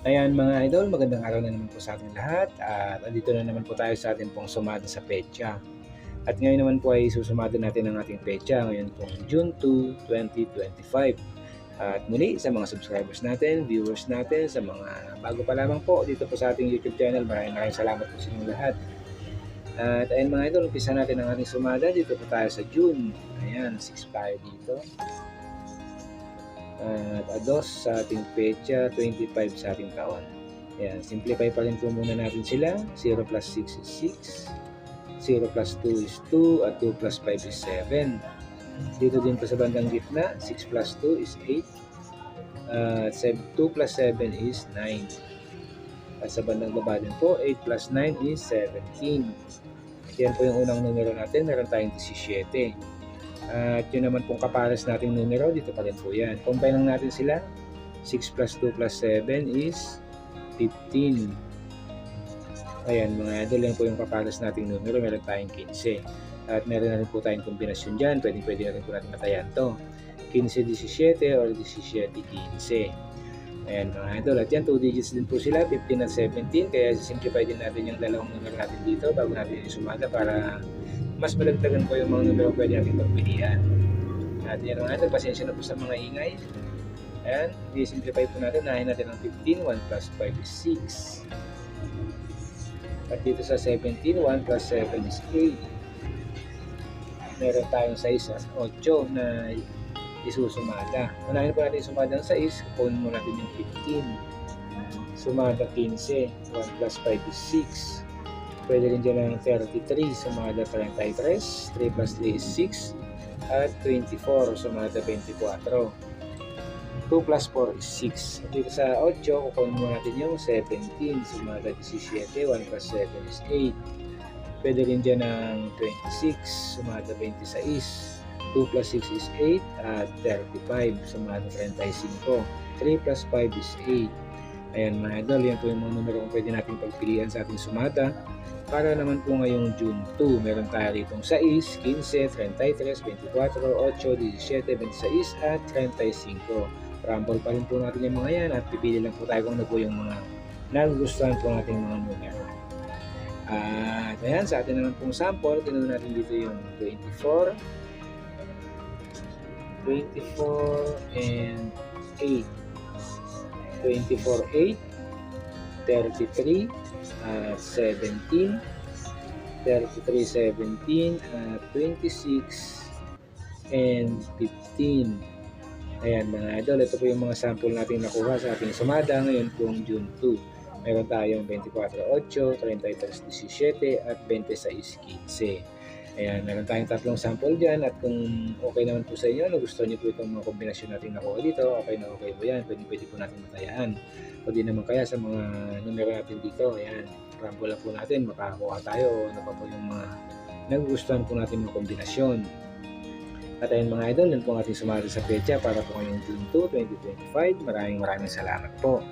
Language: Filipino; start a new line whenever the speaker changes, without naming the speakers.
Ayan mga idol, magandang araw na naman po sa ating lahat at andito na naman po tayo sa ating pong sumada sa pecha. At ngayon naman po ay susumada natin ang ating pecha ngayon pong June 2, 2025. At muli sa mga subscribers natin, viewers natin, sa mga bago pa lamang po dito po sa ating YouTube channel, maraming maraming salamat po sa inyong lahat. At ayun mga idol, umpisa natin ang ating sumada. Dito po tayo sa June. Ayan, 6 tayo dito. At ados sa ating pecha, 25 sa ating taon. Ayan, simplify pa rin po muna natin sila. 0 plus 6 is 6. 0 plus 2 is 2. At 2 plus 5 is 7. Dito din po sa bandang gitna, 6 plus 2 is 8. At 2 plus 7 is 9. At sa bandang baba din po, 8 plus 9 is 17. Yan po yung unang numero natin. Meron tayong 17. At yun naman pong kapares nating numero, dito pa rin po yan. Combine lang natin sila. 6 plus 2 plus 7 is 15. Ayan mga idol, yan po yung kapares nating numero. Meron tayong 15. At meron na rin po tayong kombinasyon dyan. Pwede, pwede na rin po natin matayan to. 15-17 or 17-15. Ayan mga idol. At yan, 2 digits din po sila, 15 at 17. Kaya simplify din natin yung dalawang numero natin dito bago natin isumada para mas malagdagan po yung mga numero pwede natin pagpilian. At yan idol, pasensya na po sa mga ingay. Ayan, i-simplify po natin. Nahin natin ang 15, 1 plus 5 is 6. At dito sa 17, 1 plus 7 is 8. Meron tayong 6 at 8 na isusumada. Unahin po natin sumada ng 6, kukunin mo natin yung 15. Sumada 15, 1 plus 5 is 6. Pwede rin dyan ng 33, sumada 33. 3 plus 3 is 6. At 24, sumada 24. 2 plus 4 is 6. At dito sa 8, kukunin mo natin yung 17, sumada 17. 1 plus 7 is 8. Pwede rin dyan ng 26, sumada 26. 2 plus 6 is 8 at 35, sumada 35. 3 plus 5 is 8. Ayan mga idol, yan po yung mga numero kung pwede natin pagpilian sa ating sumada. Para naman po ngayong June 2, meron tayo ditong 6, 15, 33, 24, 8, 17, 26 at 35. Rumble pa rin po natin yung mga yan at pipili lang po tayo kung ano po yung mga nagugustuhan po nating mga numero. At ayan, sa atin naman pong sample, kinuha natin dito yung 24, 24 and 8. 24, 8, 33, at 17, 33, 17, at 26, and 15. Ayan mga idol, ito po yung mga sample natin nakuha sa ating sumada ngayon pong June 2. Meron tayong 24, 8, 33, 17, at 26, 15. Ayan, meron tayong tatlong sample dyan at kung okay naman po sa inyo, nagustuhan niyo po itong mga kombinasyon natin nakuha dito, okay na okay po yan, pwede, pwede po natin matayaan. O di naman kaya sa mga numero natin dito, ayan, rumble lang po natin, makakuha tayo, ano pa po yung mga nagugustuhan po natin mga kombinasyon. At ayun mga idol, yun po ang ating sumali sa pecha para po ngayong June 2, 2025. Maraming maraming salamat po.